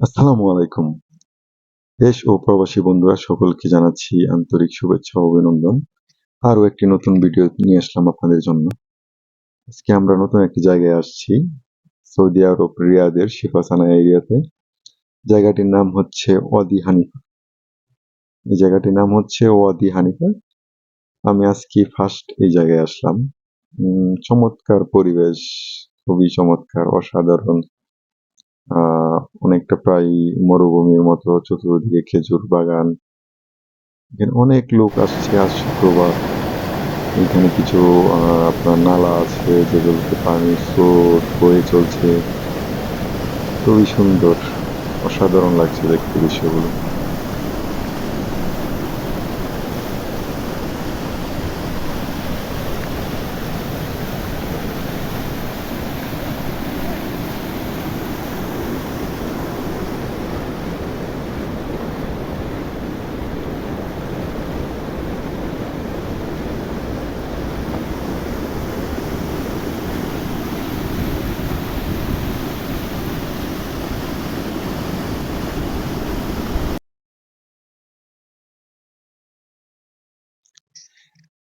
আসসালামু আলাইকুম। দেশ ও প্রবাসী বন্ধুরা, সকলকে জানাচ্ছি আন্তরিক শুভেচ্ছা অভিনন্দন। আরও একটি নতুন ভিডিও নিয়ে আসলাম আপনাদের জন্য। আজকে আমরা নতুন একটি জায়গায় আসছি, সৌদি আরব রিয়াদের শিফাসানা এরিয়াতে। জায়গাটির নাম হচ্ছে ওয়াদি হানিফা। এই জায়গাটির নাম হচ্ছে ওয়াদি হানিফা। আমি আজকে ফার্স্ট এই জায়গায় আসলাম। চমৎকার পরিবেশ, খুবই চমৎকার, অসাধারণ। অনেকটা প্রায় মরুভূমির মতো চতুর্দিকে খেজুর বাগান। এখানে অনেক লোক আসছে আজ শুক্রবার। এখানে কিছু আপনার নালা আছে যেগুলোতে পানি স্রোত বয়ে চলছে। খুবই সুন্দর, অসাধারণ লাগছে দেখতে দৃশ্যগুলো।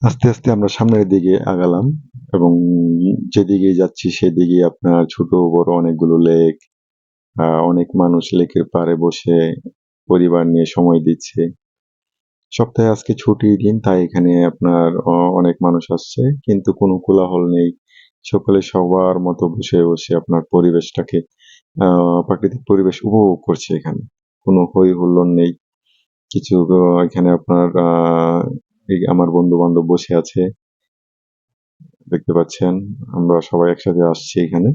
আস্তে আস্তে আমরা সামনের দিকে আগালাম এবং যেদিকে যাচ্ছি সেদিকে আপনার ছোট বড় অনেকগুলো লেক অনেক মানুষ লেকের পাড়ে বসে পরিবার নিয়ে সময় দিচ্ছে। সপ্তাহে আজকে ছুটির দিন, তাই এখানে আপনার অনেক মানুষ আসছে, কিন্তু কোনো কোলাহল নেই। সকলে সবার মতো বসে বসে আপনার পরিবেশটাকে প্রাকৃতিক পরিবেশ উপভোগ করছে এখানে। কোনো হই হুল্লোড় নেই। কিছু এখানে আপনার আমার বন্ধু বান্ধব বসে আছে, দেখতে পাচ্ছেন, আমরা সবাই একসাথে আসছি এখানে।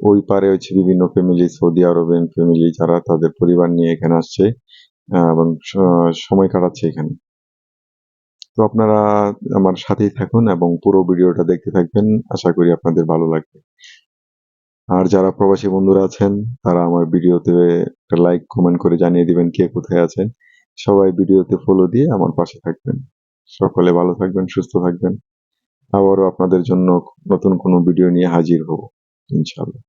ওই পারে হচ্ছে বিভিন্ন ফ্যামিলি সৌদি আরবের ফ্যামিলি যারা তাদের পরিবার নিয়ে এখানে আসছে এবং সময় কাটাচ্ছে এখানে। তো আপনারা আমার সাথেই থাকুন এবং পুরো ভিডিওটা দেখতে থাকবেন, আশা করি আপনাদের ভালো লাগবে। আর যারা প্রবাসী বন্ধুরা আছেন, তারা আমার ভিডিওতে একটা লাইক কমেন্ট করে জানিয়ে দিবেন কে কোথায় আছেন। সবাই ভিডিওতে ফলো দিয়ে আমার পাশে থাকবেন। সকলে ভালো থাকবেন, সুস্থ থাকবেন। আবারও আপনাদের জন্য নতুন কোনো ভিডিও নিয়ে হাজির হব ইনশাল্লাহ